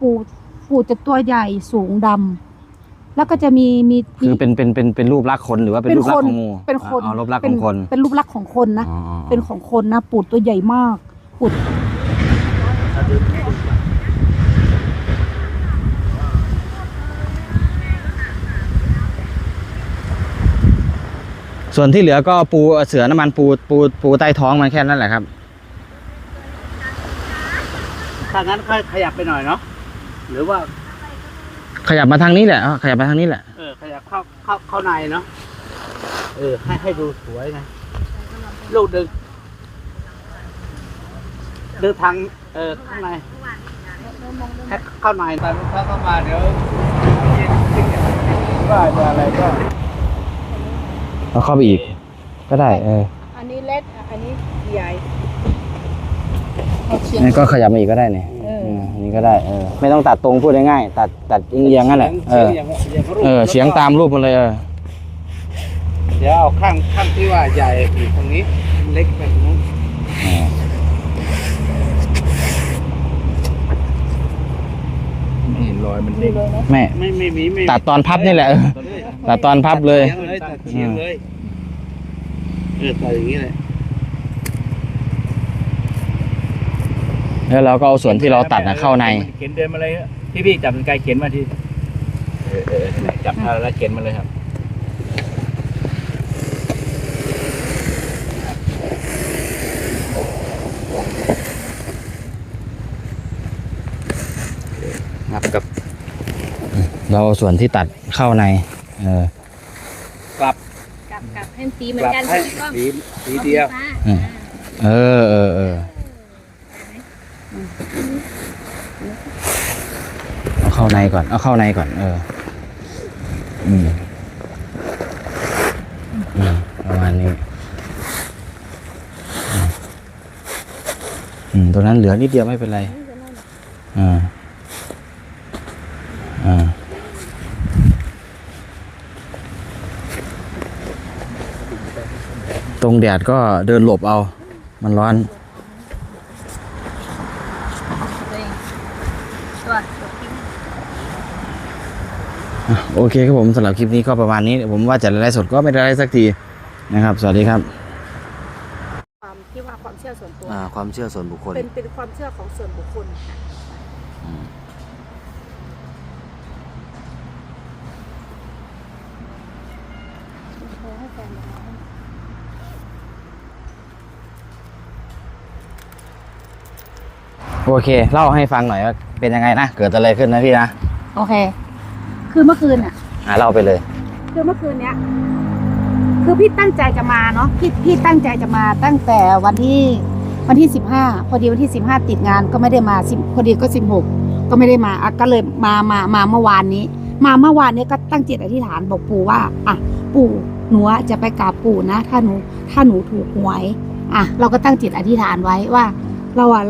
ปูปูจะตัวใหญ่สูงดำแล้วก็จะมีมีคือเป็นเป็นเป็นเป็นรูปลักษณ์คนหรือว่าเป็นรูปลักษณ์ของงูเป็นคนอ๋อรูปลักษณ์เป็ขนองคนเป็นรูปลักษณ์ของคนนะ อ๋ออ๋อเป็นของคนนะ ปูตัวใหญ่มากปูส่วนที่เหลือก็ปูเสือน้ำมันปูปูปูใต้ท้องมันแค่นั้นแหละครับ ถ้างั้นค่อยขยับไปหน่อยเนาะ หรือว่า ขยับมาทางนี้แหละอ๋อขยับมาทางนี้แหละ เออขยับเข้าเข้าเข้าในเนาะเออ ให้ให้ดูสวยไงลูกดึงดึงทางเออข้างในให้เข้าในตอนถ้าเข้ามาเดี๋ยวว่าจะอะไรก็เอาเข้าไปอีก ก็ได้ เอออันนี้เล็ก อันนี้ใหญ่นี่นก็ขยับมาอีกก็ได้เนี่ยเออเอออั นี้ก็ได้เออไม่ต้องตัดตรงพูดง่ายๆตัดตัดเอียงๆนั่นแหละเออเสียงออเฉียงตามรูปมันเลยเออเดี๋ยวเอาข้างข้างที่ว่าใหญ่อยู่ตรงนี้เล็กแบบนู้นเห็นรอยมันเด้งแม่ไม่ไม่มีไม่ตัดตอนพับนี่แหละตัดตอนพับเลยตัดเฉียงเลยเออตัดอย่างนี้เลย แล้วเราก็เอาส่วนที่เราตัดนะเข้าใน เข็นเดินมาเลยพี่พี่จับเป็นไกลเข็นมาทีเออเออนั่นแหละจับท่าแล้วเข็นมาเลยครับงับกับเราเอาส่วนที่ตัดเข้าใน เออ กลับกลับกลับให้สีเหมือกนลับกันให้พี่ก้องสีสีเดียวอืมเออเออเออ เอาเข้าในก่อน เอาเข้าในก่อน เออ อืมอืมประมาณนี้อืมอืมตัวนั้นเหลือนิดเดียวไม่เป็นไร อ่า อ่าตรงแดดก็เดินหลบเอา มันร้อน ตัว อะ โอเคครับผมสำหรับคลิปนี้ก็ประมาณนี้ ผมว่าจะไลฟ์สดก็ไม่ได้ไลฟ์สักทีนะครับ สวัสดีครับความที่ว่าความเชื่อส่วนตัวความเชื่อส่วนบุคคล เป็นเป็นความเชื่อของส่วนบุคคลค่ะโอเค เล่าให้ฟังหน่อยว่าเป็นยังไงนะ เกิดอะไรขึ้นนะพี่นะ โอเค คือเมื่อคืนอะอ่าเล่าไปเลย คือเมื่อคืนเนี้ย คือพี่ตั้งใจจะมาเนาะพี่พี่ตั้งใจจะมาตั้งแต่วันที่วันที่สิบห้าพอดีวันที่สิบห้าติดงานก็ไม่ได้มาสิพอดีก็สิบหกก็ไม่ได้มาอะก็เลยมามามาเมื่อวานนี้ มาเมื่อวานนี้ก็ตั้งจิตอธิษฐานบอกปู่ว่าอะปู่หนูอะจะไปกราบปู่นะ ถ้าหนู ถ้าหนูถูกหวย อะ เราก็ตั้งจิตอธิษฐานไว้ว่า เราอะ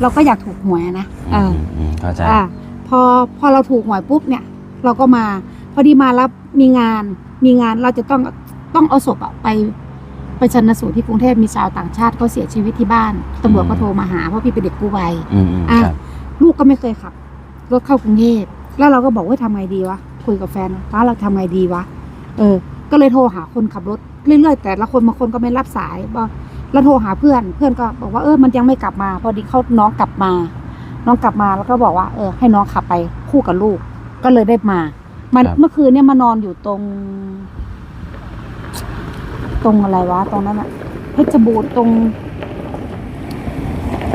เราก็อยากถูกหวยนะเอออืมเข้าใจ อ่าพอพอเราถูกหวยปุ๊บเนี่ย เราก็มา พอดีมารับมีงานมีงานเราจะต้องต้องเอาศพอะไปไปชันสูตรที่กรุงเทพมีชาวต่างชาติเขาเสียชีวิตที่บ้านตำรวจก็โทรมาหาเพราะพี่เป็นเด็กกู้ภัยอืมอืมอะครับลูกก็ไม่เคยขับรถเข้ากรุงเทพแล้วเราก็บอกว่าทำไงดีวะคุยกับแฟนว่าเราทำไงดีวะเออ ก็เลยโทรหาคนขับรถเรื่อยๆแต่ละคนบางคนก็ไม่รับสายบอกแล้วโทรหาเพื่อนเพื่อนก็บอกว่าเออมันยังไม่กลับมา พอดีเขาน้องกลับมา น้องกลับมาแล้วก็บอกว่าเออให้น้องขับไปคู่กับลูก ก็เลยได้มา มันเมื่อคืนเนี่ยมานอนอยู่ตรง ตรงอะไรวะ ตรงนั้นอะเพชรบูรณ์ตรง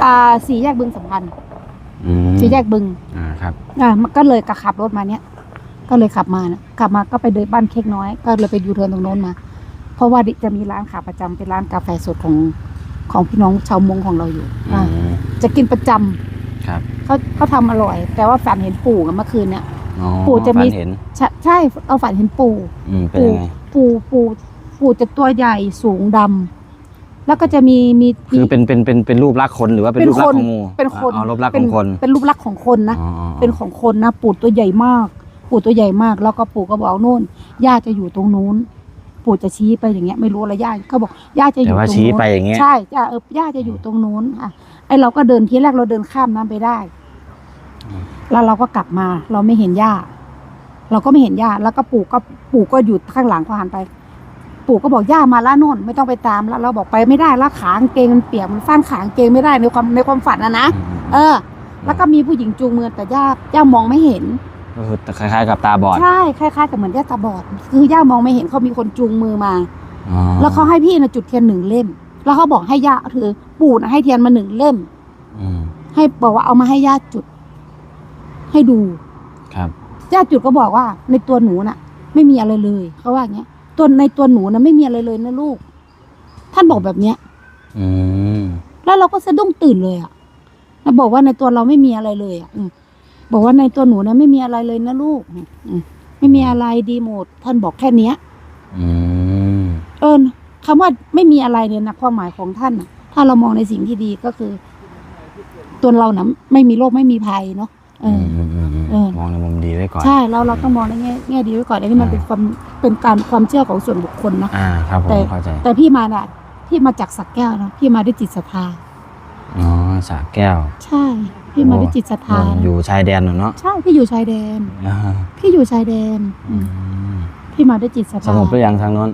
อ่าสี่แยกบึงสัมพันธ์อืมสี่แยกบึง อ่าครับ อ่ามันก็เลยกระขับรถมาเนี้ยก็เลยขับมานะขับมาก็ไปเดินบ้านเค้กน้อย ก็เลยไปยูเทิร์นตรงโน้นมา เพราะว่าจะมีร้านขาประจำเป็นร้านกาแฟสดของของพี่น้องชาวมงของเราอยู่อือ่ามจะกินประจำครับ เขาเขาทำอร่อย แต่ว่าฝันเห็นปู่กันเมื่อคืนเนี่ย อ๋อปู่จะมี ฝันเห็นใช่ใช่เอาฝันเห็นปู่ อืมเป็นปู่ยังไง ปู่ปู่ปู่จะตัวใหญ่สูงดำแล้วก็จะมีมีคือเป็นเป็นเป็นเป็นรูปลักษณ์คนหรือว่าเป็นเป็นรูปลักษคนณ์ของงูเป็นคนอ๋อรูปลักษณ์เป็ขนองคนเป็นรูปลักษณ์ของคนนะอ๋ออ๋อเป็นของคนนะปู่ตัวใหญ่มาก ปู่ตัวใหญ่มาก แล้วก็ปู่ก็บอกนู่นย่าจะอยู่ตรงนู้น ปู่จะชี้ไปอย่างเงี้ยไม่รู้อะไรย่าเขาบอกย่าจะอแต่ยู่ตรงว่านู้นชี้ไปอย่างเงี้ย ใช่จ้าเออย่าจะอยู่ตรงนู้นอะไอเราก็เดินทีแรกเราเดินข้ามน้ำไปได้ แล้วเราก็กลับมา เราไม่เห็นย่าเราก็ไม่เห็นย่าแล้วก็ปู่ก็ปู่ก็อยู่ข้างหลังก็หันไป ปู่ก็บอกย่ามาแล้วนู่นไม่ต้องไปตามแล้ว เราบอกไปไม่ได้แล้วขางเกงมันเปียกมันฟ้านขางเกงไม่ได้ในความในความฝันนะนะเออ แล้วก็มีผู้หญิงจูงมือแต่ย่าย่ามองไม่เห็นก็คือคล้ายๆกับตาบอดใช่คล้ายๆกับเหมือนย่าตาบอด คือย่ามองไม่เห็นเขามีคนจูงมือมาอ๋อแล้วเขาให้พี่นะจุดเทียนหนึ่งเล่ม แล้วเขาบอกให้ย่าถือปู่นะให้เทียนมาหนึ่งเล่มอืมให้บอกว่าเอามาให้ย่าจุด ให้ดูครับย่าจุดก็บอกว่าในตัวหนูน่ะ ไม่มีอะไรเลยเขาว่าอย่างเงี้ยตัวในตัวหนูน่ะไม่มีอะไรเลยนะลูก ท่านบอกแบบเนี้ย อืมแล้วเราก็สะดุ้งตื่นเลยอะแล้วบอกว่าในตัวเราไม่มีอะไรเลยอะอืมบอกว่าในตัวหนูนะไม่มีอะไรเลยนะลูกอืมไม่มีอะไรดีหมด ท่านบอกแค่เนี้ย อืมเออคำว่าไม่มีอะไรเนี่ยนะความหมายของท่านน่ะ ถ้าเรามองในสิ่งที่ดีก็คือ ตัวเรานะไม่มีโรคไม่มีภัยเนาะเออือมอืมอืม เออ มองในมุมดีไว้ก่อนใช่เราเราต้องมองในแง่แง่ดีไว้ก่อนอันนี้มันเป็นความเป็นการความเชื่อของส่วนบุคคลเนาะอ่าครับผแต่ มเข้าใจแต่พี่มาน่ะที่มาจากสักแก้วเนาะพี่มาด้วยจิตศรัทธาอ๋อสระแก้ว ใช่ พี่มาด้วยจิตศรัทธาโอยู่ชายแดนน่ะเนาะใช่พี่อยู่ชายแดน อ่าพี่อยู่ชายแดนอือืมมพี่มาด้วยจิตศรัทสธางบหรือยังทางโน้น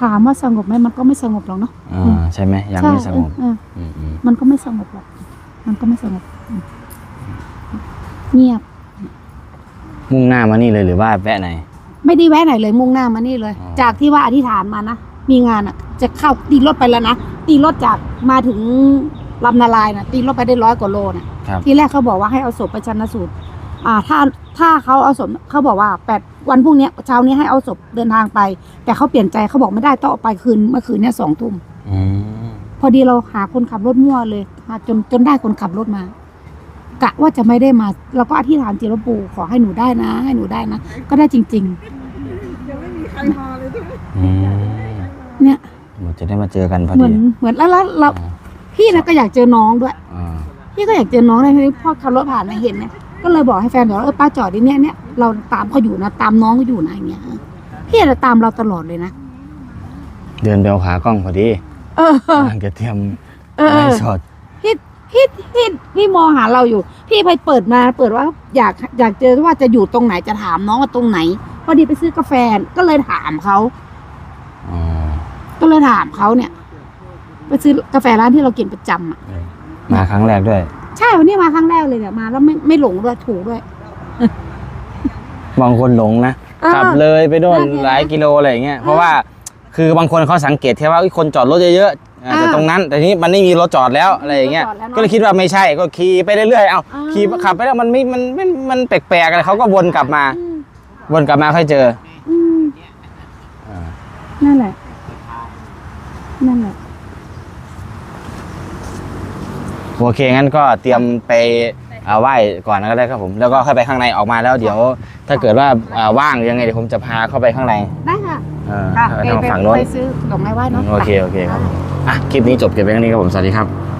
ถามว่าสงบไหมมันก็ไม่สงบหรอกเนาะ อ่าอืมใช่ไหมยังใช่ไม่สงบเอออืมอืมมันก็ไม่สงบหรอกมันก็ไม่สงบอืม เงียบ มุ่งหน้ามานี่เลยหรือว่าแวะไหน ไม่ได้แวะไหนเลยมุ่งหน้ามานี่เลย อ๋อ จากที่ว่าอธิษฐานมานะ มีงานอะ จะเข้าตีรถไปแล้วนะ ตีรถจากมาถึงลำนาลายนะตีรถไปได้ร้อยกว่าโลนะ ครับ ทีแรกเขาบอกว่าให้เอาศพไปชันสูตร อ่า ถ้า ถ้าเขาเอาศพเขาบอกว่าแปดวันพรุ่งเนี้ยเช้านี้ให้เอาศพเดินทางไป แต่เขาเปลี่ยนใจเขาบอกไม่ได้ต้องเอาไปคืนเมื่อคืนเนี้ยสองทุ่ม อืม พอดีเราหาคนขับรถมั่วเลยหาจนจนได้คนขับรถมา กะว่าจะไม่ได้มาเราก็อธิษฐานจิตหลวงปู่ขอให้หนูได้นะ ให้หนูได้นะ ก็ได้จริงอืมๆ เนี่ยเราจะได้มาเจอกันพอเหมืดีอนเหมือนแล้วแล้วเราพี่นะก็อยากเจอน้องด้วย อ่าพี่ก็อยากเจอน้องเลยทีนี้พ่อขับรถผ่านมาเห็นเนี่ยก็เลยบอกให้แฟนบอกว่าเออป้าจอดดิเนี่ยเนี่ยเราตามเขาอยู่นะตามน้องเขาอยู่นะอย่างเงี้ยพี่จะตามเราตลอดเลยนะเดินไปเอาขากล้องพอดีเออ กำลังจะเตรียมเออ ไลฟ์สด พี่พี่พี่พี่มองหาเราอยู่ พี่ไปเปิดมาเปิดว่าอยากอยากเจอว่าจะอยู่ตรงไหนจะถามน้องว่าตรงไหน พอดีไปซื้อกาแฟก็เลยถามเขาอ๋อก็เลยถามเขาเนี่ย ไปซื้อกาแฟร้านที่เรากินประจำอะ มาครั้งแรกด้วย ใช่วันนี้มาครั้งแรกเลยเนี่ยมาแล้วไม่ไม่หลงด้วยถูกด้วย บางคนหลงนะอ่าขับเลยไปโดนนั่นไง หลายกิโลอะไรอย่างเงี้ยเพราะว่าคือบางคนเขาสังเกตแค่ว่าเอ้ยคนจอดรถเยอะๆ อ่าอ่าแต่ตรงนั้นแต่ทีนี้มันไม่มีรถจอดแล้วอะไรอย่างเงี้ยรถจอดแล้วเนอะก็เลยคิดว่าไม่ใช่ก็ขี่ไปเรื่อยๆ เอาอ่า ขี่ขับไปแล้วมันไม่มันมันมันแปลกๆอะไรเขาก็วนกลับมา อืมวนกลับมาค่อยเจอ อืมอ่า นั่นแหละ นั่นแหละ โอเคงั้นก็เตรียมไปอ่าไหว้ก่อนก็ได้ครับผม แล้วก็ค่อยไปข้างในออกมาแล้วเดี๋ยว ถ้าเกิดว่าอ่าว่างหรือยังไงเดี๋ยวผมจะพาเข้าไปข้างในได้ค่ะเออค่ะไปไปทางไปฝั่งโน้นไปซื้อดอกไม้ไหว้เนาะโอเคโอเคครับ อะคลิปนี้จบเก็บไว้แค่นี้ครับผมสวัสดีครับ